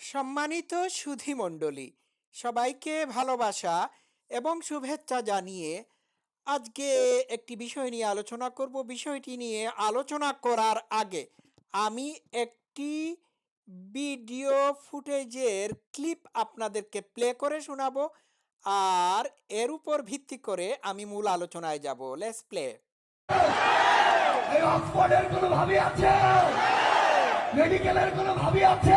সম্মানিত সুধীমণ্ডলী সবাইকে ভালোবাসা এবং শুভেচ্ছা জানিয়ে আজকে একটি বিষয় নিয়ে আলোচনা করব। বিষয়টি নিয়ে আলোচনা করার আগে আমি একটি ভিডিও ফুটেজের ক্লিপ আপনাদেরকে প্লে করে শোনাবো আর এর উপর ভিত্তি করে আমি মূল আলোচনায় যাব। লেটস প্লে মেডিকেলের কোন ভাবি আছে?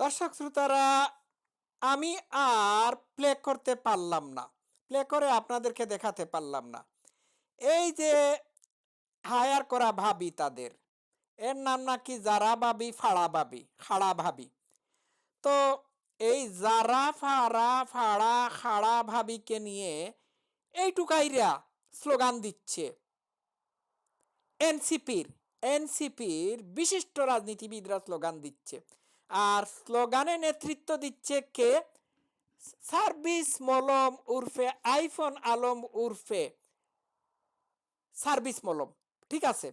দর্শক শ্রোতারা, আমি আর প্লে করতে পারলাম না। প্লে করে আপনাদেরকে দেখাতে পারলাম না। এই যে হায়ার করা ভাবি তাদের, এর নাম নাকি যারা ভাবি, ফাড়া ভাবি, খাড়া ভাবি। তো এই যারা ফাড়া ফাড়া, খাড়া ভাবিকে নিয়ে এইটুকাইরা স্লোগান দিচ্ছে। এনসিপির এনসিপির বিশিষ্ট রাজনীতিবিদরা স্লোগান দিচ্ছে। আর স্লোগানে নেতৃত্ব দিচ্ছে কে? সার্ভিস মলম উর্ফে আইফোন আলম উর্ফে সার্ভিস মলম, ঠিক আছে?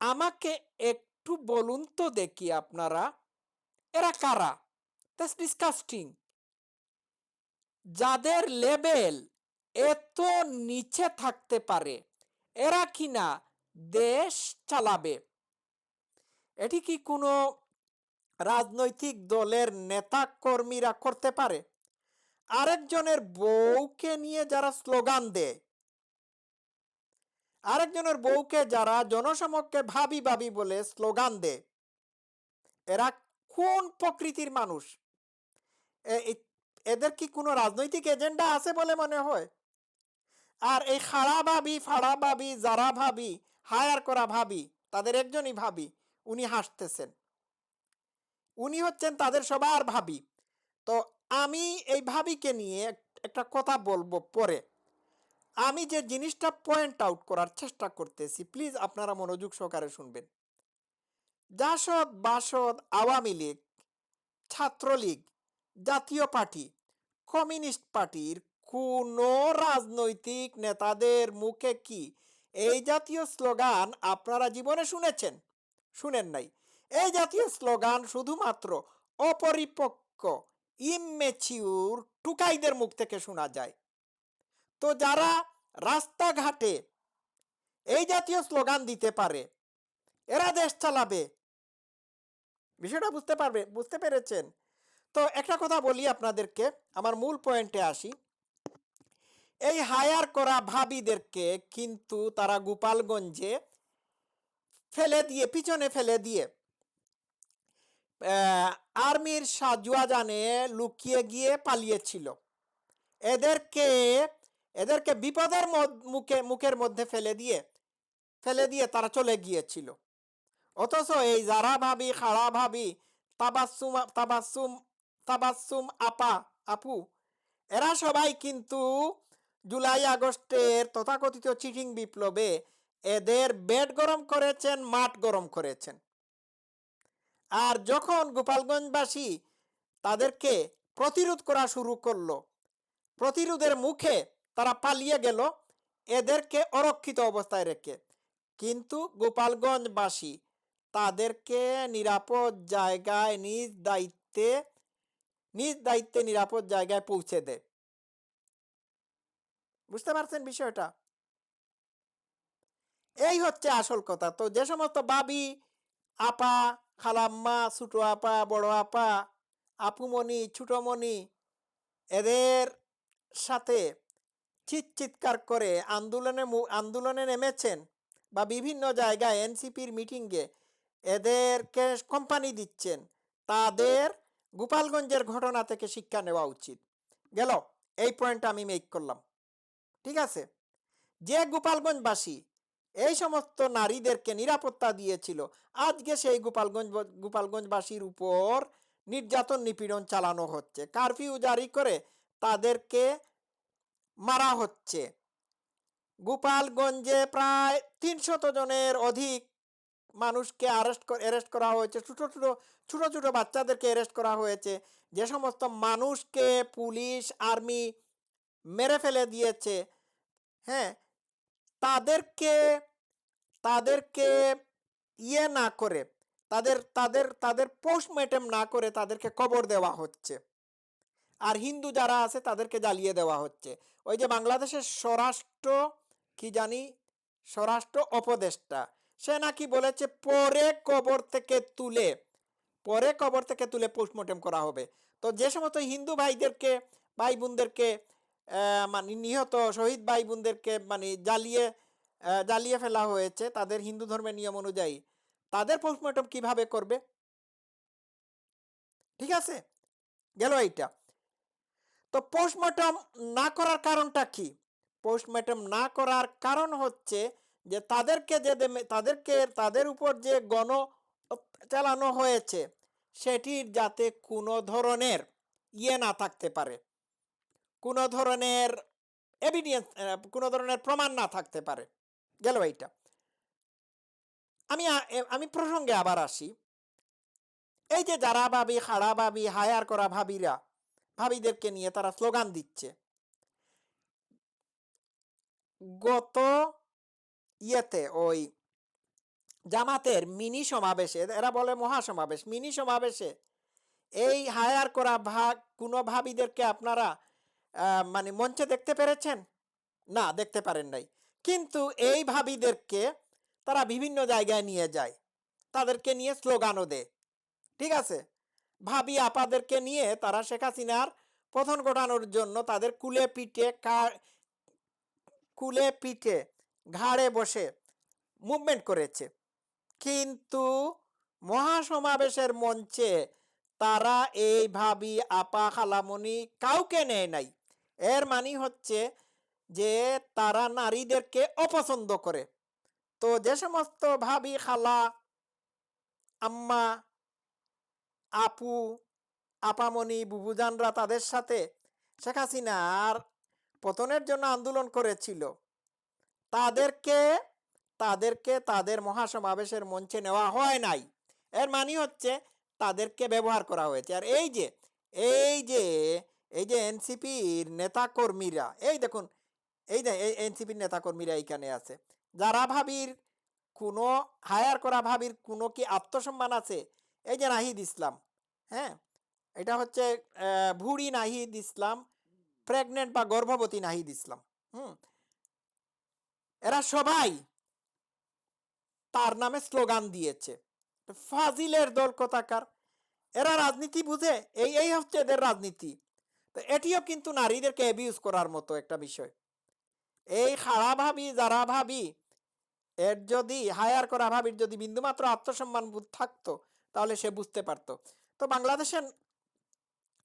আমাকে একটু বলুন তো দেখি আপনারা, এরা কারা? দ্যাটস ডিসকাস্টিং যাদের লেভেল এত নিচে থাকতে পারে, এরা কিনা দেশ চালাবে। এটি কি কোনো রাজনৈতিক দলের নেতা কর্মীরা করতে পারে? আরেকজনের বউকে নিয়ে যারা স্লোগান দেয়। আরেকজনের বউকে যারা জনসমক্ষে ভাবি ভাবি বলে স্লোগান দেয়। এরা কোন প্রকৃতির মানুষ? এদের কি কোনো রাজনৈতিক এজেন্ডা আছে বলে মনে হয়? আর এই খাড়া ভাবি, ফাড়া ভাবি, যারা ভাবি হায়ার করা ভাবি, তাদের একজনই ভাবি, উনি হাসতেছেন। উনি হচ্ছেন তাদের সবার ভাবি। তো আমি এই ভাবিকে নিয়ে একটা কথা বলব পরে। আমি যে জিনিসটা পয়েন্ট আউট করার চেষ্টা করতেছি প্লিজ আপনারা মনোযোগ সহকারে শুনবেন। জাসদ, বাসদ, আওয়ামী লীগ, ছাত্রলীগ, জাতীয় পার্টি, কমিউনিস্ট পার্টির কোনো রাজনৈতিক নেতাদের মুখে কি এই জাতীয় স্লোগান আপনারা জীবনে শুনেছেন? শুনেন নাই। এই জাতীয় স্লোগান শুধুমাত্র অপরিপক্ক ইমেচিউর টুকাইদের মুখ থেকে শোনা যায়। তো যারা রাস্তাঘাটে এই জাতীয় স্লোগান দিতে পারে, এরা দেশ চালাবে। বিষয়টা বুঝতে পারবে, বুঝতে পেরেছেন? তো একটা কথা বলি আপনাদেরকে, আমার মূল পয়েন্টে আসি। এই হায়ার করা ভাবিদেরকে কিন্তু তারা গোপালগঞ্জে ফেলে দিয়ে, পিছনে ফেলে দিয়ে আর্মির সাজুয়াজানে লুকিয়ে গিয়ে পালিয়েছিল। এদেরকে এদেরকে বিপদের মুখে, মুখের মধ্যে ফেলে দিয়ে ফেলে দিয়ে তারা চলে গিয়েছিল। অথচ এই যারা ভাবি, খাড়া ভাবি তাবাসুম তাবাসুম তাবাসুম আপা, আপু, এরা সবাই কিন্তু জুলাই আগস্টের তথাকথিত চিটিং বিপ্লবে এদের বেড গরম করেছেন, মাঠ গরম করেছেন। আর যখন গোপালগঞ্জবাসী তাদেরকে প্রতিরোধ করা শুরু করল, প্রতিরোধের মুখে তারা পালিয়ে গেল, এদেরকে অরক্ষিত অবস্থায় রেখে। কিন্তু গোপালগঞ্জবাসী তাদেরকে নিরাপদ জায়গায় নিজ দায়িত্বে নিজ দায়িত্বে নিরাপদ জায়গায় পৌঁছে দেয়। বুঝতে পারছেন বিষয়টা? এই হচ্ছে আসল কথা। তো যে সমস্ত বাবি, আপা, খালাম্মা, ছোট আপা, বড় আপা, আপুমণি, ছোটমণি, এদের সাথে চিৎ চিৎকার করে আন্দোলনে আন্দোলনে নেমেছেন বা বিভিন্ন জায়গায় এনসিপির মিটিংয়ে এদেরকে কোম্পানি দিচ্ছেন, তাদের গোপালগঞ্জের ঘটনা থেকে শিক্ষা নেওয়া উচিত। গেল, এই পয়েন্টটা আমি মেক করলাম। ঠিক আছে? যে গোপালগঞ্জবাসী এই সমস্ত নারীদেরকে নিরাপত্তা দিয়েছিল, আজকে সেই গোপালগঞ্জ, গোপালগঞ্জবাসীর উপর নির্যাতন নিপীড়ন চালানো হচ্ছে। কারফিউ জারি করে তাদেরকে মারা হচ্ছে। গোপালগঞ্জে প্রায় তিনশত জনের অধিক মানুষকে আরেস্ট অ্যারেস্ট করা হয়েছে। ছোটো ছোটো ছোটো ছোটো বাচ্চাদেরকে অ্যারেস্ট করা হয়েছে। যে সমস্ত মানুষকে পুলিশ আর্মি মেরে ফেলে দিয়েছে। হ্যাঁ তাদেরকে তাদেরকে ইয়ে না করে, তাদের তাদের তাদের পোস্টমর্টেম না করে তাদেরকে কবর দেওয়া হচ্ছে। আর হিন্দু যারা আছে তাদেরকে জ্বালিয়ে দেওয়া হচ্ছে। ওই যে বাংলাদেশের স্বরাষ্ট্র, কি জানি, স্বরাষ্ট্র উপদেষ্টা, সে নাকি বলেছে, পরে কবর থেকে তুলে, পরে কবর থেকে তুলে পোস্টমর্টেম করা হবে। তো যে সমস্ত হিন্দু ভাইদেরকে, ভাই বোনদেরকে মানে নিহত শহীদ ভাই বোনদেরকে মানে জ্বালিয়ে জ্বালিয়ে ফেলা হয়েছে তাদের হিন্দু ধর্মের নিয়ম অনুযায়ী। তাদের পোস্টমর্টম কীভাবে করবে? ঠিক আছে? গেল এইটা। তো পোস্টমর্টম না করার কারণটা কি? পোস্টমর্টম না করার কারণ হচ্ছে যে তাদেরকে যে তাদেরকে, তাদের উপর যে গণ চালানো হয়েছে সেটির যাতে কোনো ধরনের ইয়ে না থাকতে পারে। কোনো ধরনের এভিডিয়েন্স কোনো ধরনের প্রমাণ না থাকতে পারে। গেল এইটা। আমি আমি প্রসঙ্গে আবার আসি। এই যে যারা ভাবি, খাড়া ভাবি হায়ার করা ভাবিরা, ভাবিদেরকে নিয়ে তারা স্লোগান দিচ্ছে। গত ইয়েতে ওই জামাতের মিনি সমাবেশে, এরা বলে মহাসমাবেশ, মিনি সমাবেশে এই হায়ার করা ভাগ কোনো ভাবিদেরকে আপনারা মানে মঞ্চে দেখতে পেরেছেন? না, দেখতে পারেন নাই। কিন্তু এই ভাবিদেরকে তারা বিভিন্ন জায়গায় নিয়ে যায়। তাদেরকে নিয়ে স্লোগানও দেয়। ঠিক আছে? ভাবি আপাদেরকে নিয়ে তারা শেখ হাসিনার পতন ঘটানোর জন্য তাদের কুলে পিঠে কুলে পিঠে ঘাড়ে বসে মুভমেন্ট করেছে। কিন্তু মহাসমাবেশের মঞ্চে তারা এই ভাবি, আপা খালামণি কাউকে নেয় নাই। এর মানে হচ্ছে যে তারা নারীদেরকে অপছন্দ করে। তো যে সমস্ত ভাবি, খালা, আম্মা, আপু, আপামনি, বুবুজানরা তাদের সাথে শেখ হাসিনার পতনের জন্য আন্দোলন করেছিল। তাদেরকে তাদেরকে তাদের মহাসমাবেশের মঞ্চে নেওয়া হয় নাই। এর মানে হচ্ছে তাদেরকে ব্যবহার করা হয়েছে। আর এই যে এই যে এই যে এনসিপির নেতাকর্মীরা, এই দেখুন, এই যে এই এনসিপির নেতাকর্মীরা এইখানে আছে। যারা ভাবির কোনো, হায়ার করা ভাবির কোনো কি আত্মসম্মান আছে? এই যে নাহিদ ইসলাম হ্যাঁ? এটা হচ্ছে ভুড়ি নাহিদ ইসলাম, প্রেগনেন্ট বা গর্ভবতী নাহিদ ইসলাম, হুম? এরা সবাই তার নামে স্লোগান দিয়েছে। ফাজিলের দল কথাকার? এরা রাজনীতি বুঝে? এই এই হচ্ছে এদের রাজনীতি। তো এটিও কিন্তু নারীদেরকে অ্যাবিউজ করার মতো একটা বিষয়। এই খাড়া ভাবি যারা ভাবি এর যদি হায়ার করা ভাবির যদি বিন্দুমাত্র আত্মসম্মান বোধ থাকতো তাহলে সে বুঝতে পারতো। তো বাংলাদেশের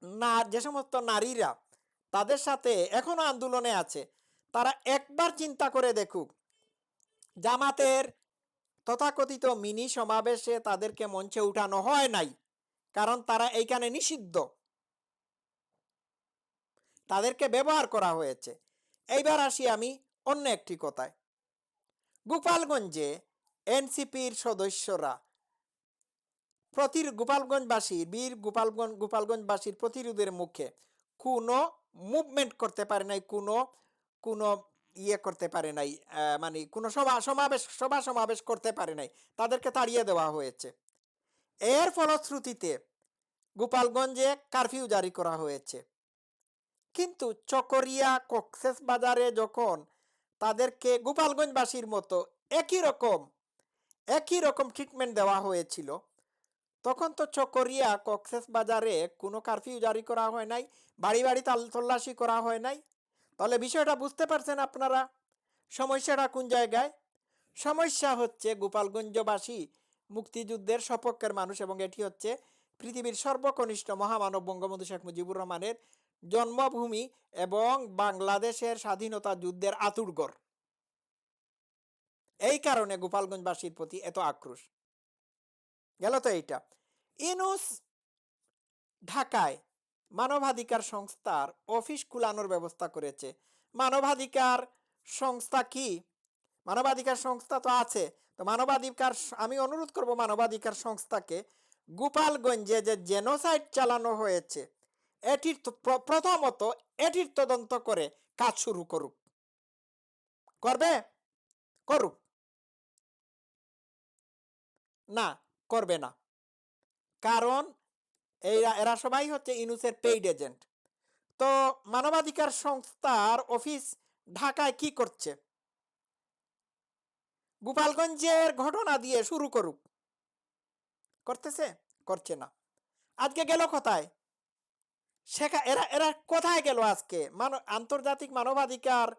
না যে সমস্ত নারীরা তাদের সাথে এখনও আন্দোলনে আছে তারা একবার চিন্তা করে দেখুক জামাতের তথাকথিত মিনি সমাবেশে তাদেরকে মঞ্চে উঠানো হয় নাই কারণ তারা এইখানে নিষিদ্ধ। তাদেরকে ব্যবহার করা হয়েছে। এইবার আসি আমি অন্য একটি কথায়। গোপালগঞ্জে এনসিপির সদস্যরা প্রতি গোপালগঞ্জবাসী, বীর গোপালগঞ্জ, গোপালগঞ্জবাসীর প্রতিরোধের মুখে কোনো মুভমেন্ট করতে পারে নাই, কোনো কোনো ইয়ে করতে পারে নাই মানে কোনো সভা, সমাবেশ সভা সমাবেশ করতে পারে নাই, তাদেরকে তাড়িয়ে দেওয়া হয়েছে। এর ফলশ্রুতিতে গোপালগঞ্জে কারফিউ জারি করা হয়েছে। কিন্তু চকরিয়া কক্সেস বাজারে যখন তাদেরকে গোপালগঞ্জবাসীর মতো একই রকম একই রকম ট্রিটমেন্ট দেওয়া হয়েছিল, তখন তো চকরিয়া কক্সেস বাজারে কোনো কারফিউ জারি করা হয় নাই বাড়ি বাড়ি তাল- তল্লাশি করা হয় নাই। তাহলে বিষয়টা বুঝতে পারছেন আপনারা? সমস্যাটা কোন জায়গায়? সমস্যা হচ্ছে গোপালগঞ্জবাসী মুক্তিযুদ্ধের সপক্ষের মানুষ এবং এটি হচ্ছে পৃথিবীর সর্বকনিষ্ঠ মহামানব বঙ্গবন্ধু শেখ মুজিবুর রহমানের জন্মভূমি এবং বাংলাদেশের স্বাধীনতা যুদ্ধের আতুরগড় এই কারণে গোপালগঞ্জবাসীর প্রতি এত আক্রোশ। গেল তো এইটা। ইনুস ঢাকায় মানবাধিকার সংস্থার অফিস খুলানোর ব্যবস্থা করেছে। মানবাধিকার সংস্থা কি? মানবাধিকার সংস্থা তো আছে। তো মানবাধিকার আমি অনুরোধ করব মানবাধিকার সংস্থাকে গোপালগঞ্জে যে জেনোসাইড চালানো হয়েছে এটির প্র- প্রথমত এটির তদন্ত করে কাজ শুরু করুক। করবে? করুক। না, করবে না। কারণ এরা এরা সবাই হচ্ছে ইনুসের পেইড এজেন্ট তো মানবাধিকার সংস্থার অফিস ঢাকায় কি করছে? গোপালগঞ্জের ঘটনা দিয়ে শুরু করুক। করতেছে? করছে না। আজকে গেল কোথায়? শেখা, এরা এরা কোথায় গেল আজকে? মান, আন্তর্জাতিক মানবাধিকার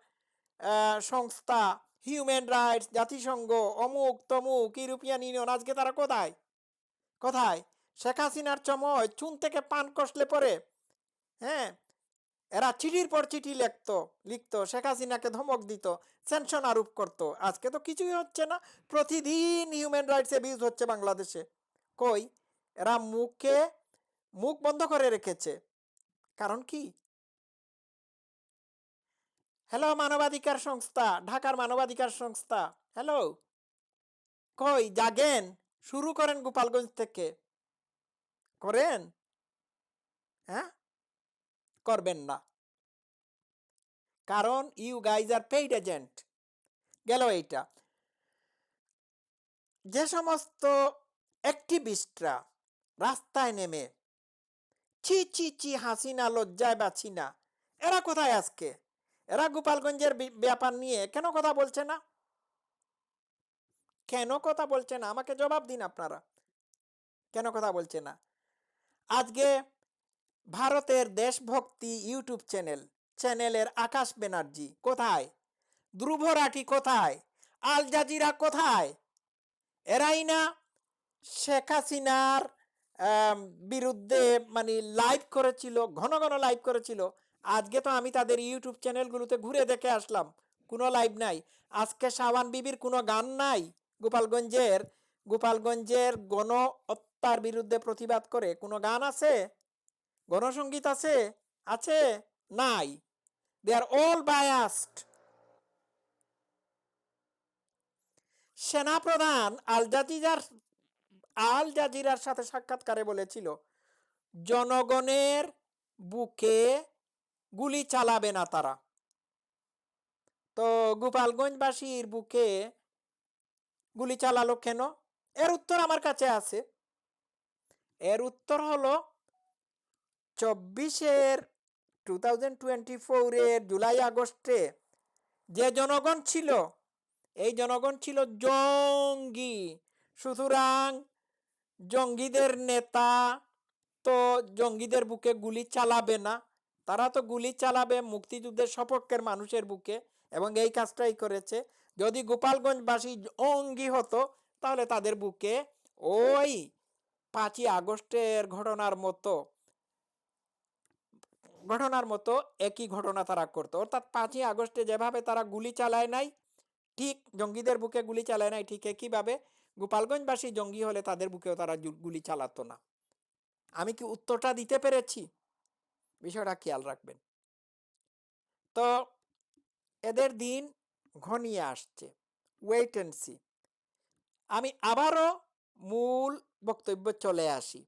সংস্থা হিউম্যান রাইটস জাতিসংঘ, অমুক, তমুক, ইউরোপিয়ান ইউনিয়ন, আজকে তারা কোথায়? কোথায়? শেখ হাসিনার চময় চুন থেকে পান কষলে পরে। হ্যাঁ? এরা চিঠির পর চিঠি লিখতো লিখতো, শেখ হাসিনাকে ধমক দিত সেনশন আরোপ করত। আজকে তো কিছুই হচ্ছে না। প্রতিদিন হিউম্যান রাইটস অ্যাবিউজ হচ্ছে বাংলাদেশে। কই? এরা মুখে, মুখ বন্ধ করে রেখেছে। কারণ কি? হ্যালো মানবাধিকার সংস্থা, ঢাকার মানবাধিকার সংস্থা। হ্যালো কই, জাগেন। শুরু করেন গোপালগঞ্জ থেকে। করেন? হ্যাঁ? করবেন না। কারণ you guys are paid agent গেল এইটা। যে সমস্ত অ্যাক্টিভিস্টরা রাস্তায় নেমে ছি ছি ছি হাসিনা, লজ্জায় বাছি না এরা কোথায় আজকে? এরা গোপালগঞ্জের ব্যাপার নিয়ে কেন কথা বলছে না? কেন কথা বলছে না? আমাকে জবাব দিন আপনারা। কেন কথা বলছে না? আজকে ভারতের দেশভক্তি ইউটিউব চ্যানেল, চ্যানেলের আকাশ ব্যানার্জি কোথায়? ধ্রুব কোথায়? আল জাজিরা কোথায়? এরাই না শেখ হাসিনার বিরুদ্ধে মানে লাইভ করেছিল, ঘন ঘন লাইভ করেছিল। আজকে তো আমি তাদের ইউটিউব চ্যানেলগুলোতে ঘুরে দেখে আসলাম। কোনো লাইভ নাই। আজকে শাওয়ান বিবির কোনো গান নাই গোপালগঞ্জের। গোপালগঞ্জের গণ হত্যার বিরুদ্ধে প্রতিবাদ করে কোনো গান আছে? গণসঙ্গীত আছে? আছে? নাই। দে আর অল বায়াস্ট সেনাপ্রধান আল জাজিরার আল জাজিরার সাথে সাক্ষাৎকারে বলেছিল, জনগণের বুকে গুলি চালাবে না তারা। তো গোপালগঞ্জবাসীর বুকে গুলি চালালো কেন? এর উত্তর আমার কাছে আছে। এর উত্তর হলো, চব্বিশের টু থাউজেন্ড টোয়েন্টি ফোরের জুলাই আগস্টে যে জনগণ ছিল, এই জনগণ ছিল জঙ্গি। সুতরাং জঙ্গিদের নেতা তো জঙ্গিদের বুকে গুলি চালাবে না। তারা তো গুলি চালাবে মুক্তিযুদ্ধের সপক্ষের মানুষের বুকে এবং এই কাজটাই করেছে। যদি গোপালগঞ্জবাসী অঙ্গি হতো, তাহলে তাদের বুকে ওই পাঁচই আগস্টের ঘটনার মতো ঘটনার মতো একই ঘটনা তারা করতো। অর্থাৎ পাঁচই আগস্টে যেভাবে তারা গুলি চালায় নাই, ঠিক জঙ্গিদের বুকে গুলি চালায় নাই ঠিক একইভাবে গোপালগঞ্জবাসী জঙ্গি হলে তাদের বুকেও তারা গুলি চালাতো না। আমি কি উত্তরটা দিতে পেরেছি? বিষয়টা খেয়াল রাখবেন। তো এদের দিন ঘনিয়ে আসছে। ওয়েট অ্যান্ড সি আমি আবারও মূল বক্তব্য চলে আসি।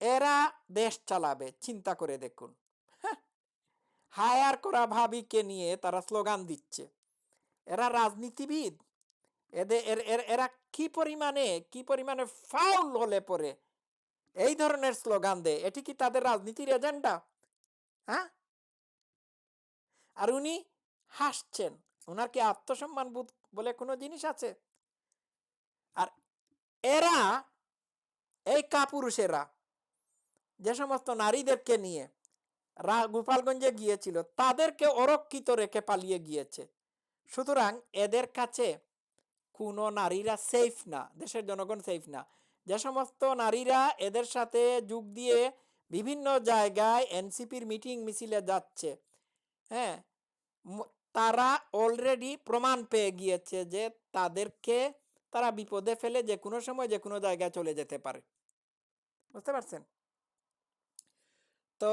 এরা দেশ চালাবে, চিন্তা করে দেখুন। হায়ার করা ভাবিকে নিয়ে তারা স্লোগান দিচ্ছে। এরা রাজনীতিবিদ এদের এর- এর- কি পরিমাণে কি পরিমাণে ফাউল হলে পরে? এই ধরনের স্লোগান দেয়। এটি কি তাদের রাজনীতির এজেন্ডা হ্যাঁ? আর উনি হাসছেন। ওনার কি আত্মসম্মান বোধ বলে কোনো জিনিস আছে? আর এরা, এই কাপুরুষেরা, যে সমস্ত নারীদেরকে নিয়ে রা- গোপালগঞ্জে গিয়েছিল, তাদেরকে অরক্ষিত রেখে পালিয়ে গিয়েছে। সুতরাং এদের কাছে কোনো নারীরা সেফ না, দেশের জনগণ সেফ না। যে সমস্ত নারীরা এদের সাথে যোগ দিয়ে বিভিন্ন জায়গায় এনসিপির মিটিং মিছিলে যাচ্ছে হ্যাঁ তারা অলরেডি প্রমাণ পেয়ে গিয়েছে যে তাদেরকে তারা বিপদে ফেলে যে কোনো সময় যে কোনো জায়গায় চলে যেতে পারে। বুঝতে পারছেন? তো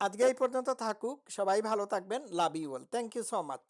আজকে এই পর্যন্ত থাকুক, সবাই ভালো থাকবেন love you all thank you so much